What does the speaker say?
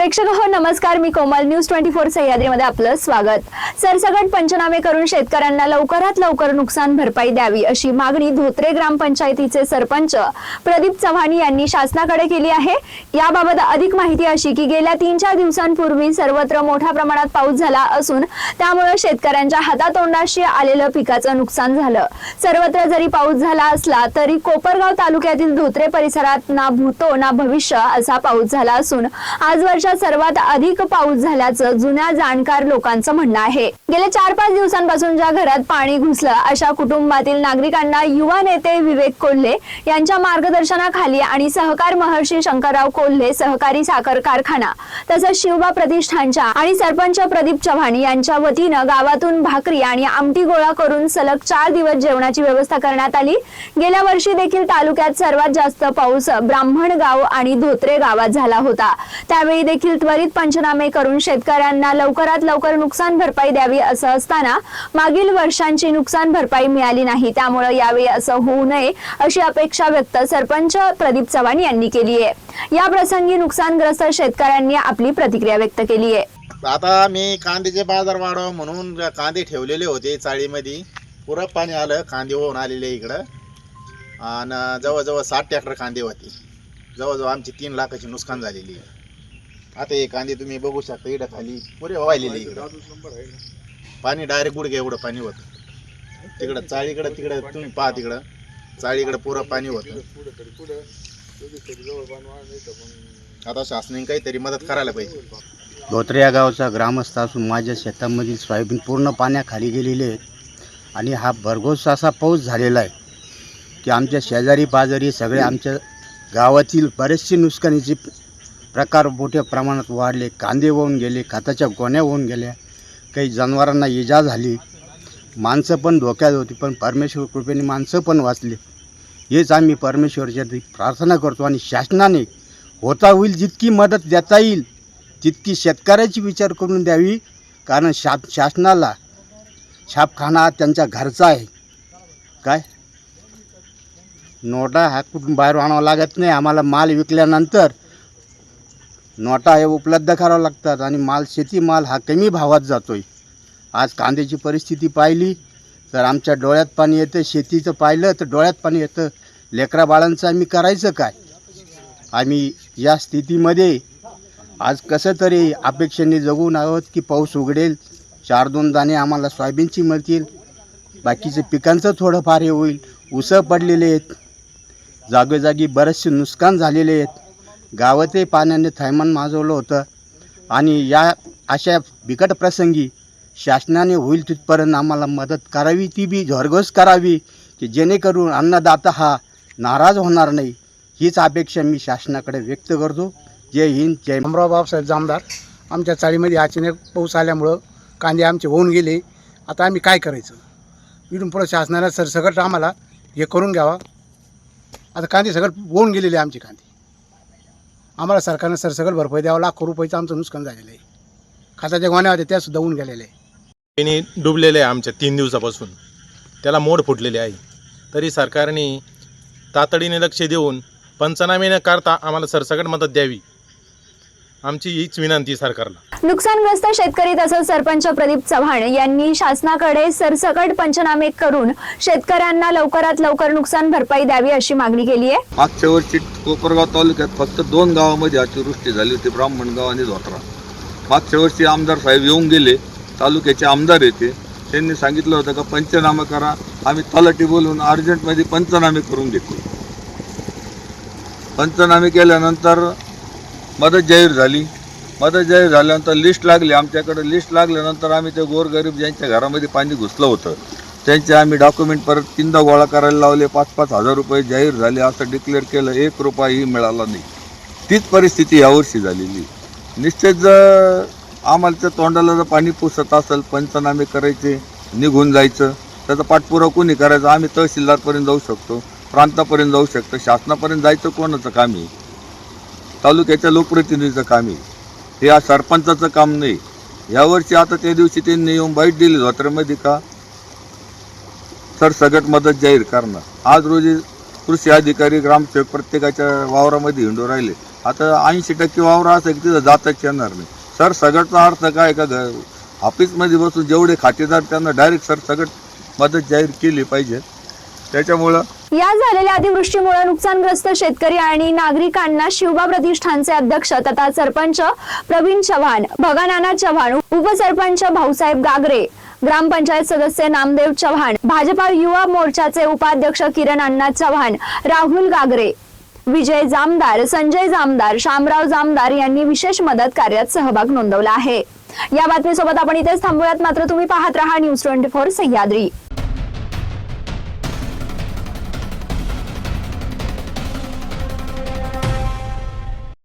प्रेक्षक हो नमस्कार. मी कोमल. न्यूज ट्वेंटी फोर सह्याद्रीमध्ये आपलं स्वागत. सरसगट पंचनामे करून शेतकऱ्यांना लवकरात लवकर नुकसान भरपाई द्यावी अशी मागणी धोत्रे ग्रामपंचायतीचे सरपंच प्रदीप चव्हाण यांनी शासनाकडे केली आहे. याबाबत अधिक माहिती अशी की गेल्या तीन चार दिवसांपूर्वी सर्वत्र मोठ्या प्रमाणात पाऊस झाला असून त्यामुळे शेतकऱ्यांच्या हातातोंडाशी आलेलं पिकाचं नुकसान झालं. सर्वत्र जरी पाऊस झाला असला तरी कोपरगाव तालुक्यातील धोत्रे परिसरात ना भूतो ना भविष्य असा पाऊस झाला असून आजवरच्या वर्षात सर्वात अधिक पाऊस झाल्याचं जुन्या जाणकार लोकांचं म्हणणं आहे. गेल्या चार पाच दिवसांपासून ज्या घरात पाणी घुसलं अशा कुटुंबातील नागरिकांना युवा नेते विवेक कोल्हे यांच्या मार्गदर्शनाखाली आणि सहकार महर्षी शंकरराव कोल्हे सहकारी साखर कारखाना तसंच शिवबा प्रतिष्ठानच्या आणि सरपंच प्रदीप चव्हाण यांच्या वतीनं गावातून भाकरी आणि आमटी गोळा करून सलग चार दिवस जेवणाची व्यवस्था करण्यात आली. गेल्या वर्षी देखील तालुक्यात सर्वात जास्त पाऊस ब्राह्मण गाव आणि धोत्रे गावात झाला होता. त्यावेळी देखील त्वरित पंचनामे करून शेतकऱ्यांना लवकरात लवकर नुकसान भरपाई द्यावी असं असताना मागील वर्षांची नुकसान भरपाई मिळाली नाही. त्यामुळे यावेळी असं होऊ नये अशी अपेक्षा व्यक्त सरपंच प्रदीप चव्हाण यांनी केली आहे. या प्रसंगी नुकसानग्रस्त शेतकऱ्यांनी आपली प्रतिक्रिया व्यक्त केली आहे. आता मी कांद्याचे बाजार वाढव म्हणून कांदे ठेवलेले होते चाळीमध्ये पुरं पाणी आलं कांदे होऊन आलेले इकडं. आणि जवळजवळ साठ ट्रॅक्टर कांदे होते. जवळजवळ आमची तीन लाखाची नुकसान झालेली आहे. आता हे कांदे तुम्ही बघू शकता इकडं खाली. पुरे वाहिलेले इकडं. पाणी डायरेक्ट गुडघे एवढं पाणी होतं. तिकडं चाळीकडं तिकडं तुम्ही पहा तिकडं. चाळीकडं पुरं पाणी होतं. आता शासनाने काहीतरी मदत करायला पाहिजे. धोत्रे या गावचा ग्रामस्थ असून माझ्या शेतामधील सोयाबीन पूर्ण पाण्याखाली गेलेले आहेत. आणि हा भरघोस असा पाऊस झालेला आहे की आमच्या शेजारी पाजारी सगळे आमच्या गावातील बरेचसे नुकसानीचे प्रकार मोठ्या प्रमाणात वाढले कांदे वाहून गेले खताच्या गोण्या होऊन गेल्या. काही जनावरांना इजा झाली. माणसं पण धोक्यात होती पण परमेश्वर कृपेने माणसं पण वाचली. हेच आम्ही परमेश्वरच्या प्रार्थना करतो आणि शासनाने होता होईल जितकी मदत देता येईल तितकी शेतकऱ्याची विचार करून द्यावी. कारण शा शासनाला छापखाना त्यांच्या घरचा आहे. काय? नोटा हा कुठून बाहेर आणावा लागत नाही. आम्हाला माल विकल्यानंतर नोटा हे उपलब्ध करावं लागतात आणि माल शेतीमाल हा कमी भावात जातो आहे आज कांद्याची परिस्थिती पाहिली तर आमच्या डोळ्यात पाणी येतं शेतीचं पाहिलं तर डोळ्यात पाणी येतं. लेकरा बाळांचं आम्ही करायचं काय? आम्ही या स्थितीमध्ये आज कसं तरी अपेक्षेने जगून आहोत की पाऊस उघडेल चार दोन दाणे आम्हाला सोयाबीनची मिळतील बाकीचे पिकांचं थोडंफार हे होईल. उसं पडलेले आहेत जागोजागी बरेचसे नुकसान झालेले आहेत. गावातही पाण्याने थैमान माजवलं होतं. आणि या अशा बिकट प्रसंगी शासनाने होईल तिथपर्यंत आम्हाला मदत करावी ती बी झरघोस करावी की जेणेकरून अन्नदाता हा नाराज होणार नाही हीच अपेक्षा मी शासनाकडे व्यक्त करतो. जय हिंद जय अमराव बाबासाहेब जामदार आमच्या चाळीमध्ये अचानक पाऊस आल्यामुळं कांदे आमचे होऊन गेले. आता आम्ही काय करायचं? इथून पुढं शासनाला सरसकट आम्हाला हे करून घ्यावा. आता कांदे सगळं होऊन गेलेले आमचे कांदे. आम्हाला सरकारनं सरसकट भरपाई द्यावं लाखो रुपयाचं आमचं नुकसान झालेलं आहे. खताच्या गोण्या होत्या त्यासुद्धा होऊन गेलेल्या आहे पाणी डुबलेले आहे आमच्या तीन दिवसापासून. त्याला मोड फुटलेले आहे. तरी सरकारने तातडीने लक्ष देऊन पंचनामे न करता आम्हाला सरसकट मदत द्यावी. आमची हीच विनंती सरकारला. नुकसानग्रस्त शेतकरी तसंच सरपंच प्रदीप चव्हाण यांनी शासनाकडे सरसकट पंचनामे करून शेतकऱ्यांना लवकरात लवकर नुकसान भरपाई द्यावी अशी मागणी केली आहे. मागच्या वर्षी कोपरगाव तालुक्यात फक्त दोन गावामध्ये अतिवृष्टी झाली होती ब्राह्मणगाव आणि धोत्रा मागच्या वर्षी आमदार साहेब येऊन गेले तालुक्याचे आमदार येते. त्यांनी सांगितलं होतं का पंचनामा करा आम्ही तलाठी बोलून अर्जंटमध्ये पंचनामे करून घेतले पंचनामे केल्यानंतर मदत जाहीर झाली. मदत जाहीर झाल्यानंतर लिस्ट लागली. आमच्याकडे लिस्ट लागल्यानंतर आम्ही ते गोरगरीब ज्यांच्या घरामध्ये पाणी घुसलं होतं त्यांचे आम्ही डॉक्युमेंट परत तीनदा गोळा करायला लावले. पाच पाच हजार रुपये जाहीर झाले. असं डिक्लेअर केलं. एक रुपयाही मिळाला नाही. तीच परिस्थिती यावर्षी झालेली. निश्चित जर आम्हाला त्या तोंडाला जर पाणी पुसत असेल पंचनामे करायचे निघून जायचं त्याचा पाठपुरावा कोणी करायचा? आम्ही तहसीलदारपर्यंत जाऊ शकतो प्रांतापर्यंत जाऊ शकतो शासनापर्यंत जायचं कोणाचं काम आहे? तालुक्याच्या लोकप्रतिनिधीचं काम आहे. हे या सरपंचाचं काम नाही. यावर्षी आता त्या दिवशी त्यांनी येऊन बाईट दिली. धोत्र्यामध्ये का? सरसगट मदत जाहीर करणं आज रोजी कृषी अधिकारी ग्रामसेवक प्रत्येकाच्या वावरामध्ये हिंडू राहिले. आता ऐंशी टक्के वावर असं की तिथं जाताच येणार नाही. सर सगटचा अर्थ काय का? ऑफिसमध्ये बसून जेवढे खातेदार त्यांना डायरेक्ट सरसगट मदत जाहीर केली पाहिजे. त्याच्यामुळं या झालेल्या अतिवृष्टीमुळे नुकसानग्रस्त शेतकरी आणि नागरिकांना शिवबा प्रतिष्ठानचे अध्यक्ष तथा सरपंच प्रवीण चव्हाण भगानाना चव्हाण उपसरपंच भाऊसाहेब गागरे ग्रामपंचायत सदस्य नामदेव चव्हाण भाजपा युवा मोर्चाचे उपाध्यक्ष किरण अण्णा चव्हाण राहुल गागरे विजय जामदार संजय जामदार शामराव जामदार यांनी विशेष मदत कार्यात सहभाग नोंदवला आहे. या बातमीसोबत आपण इथेच थांबूयात. मात्र तुम्ही पाहत रहा न्यूज ट्वेंटी फोर सह्याद्री.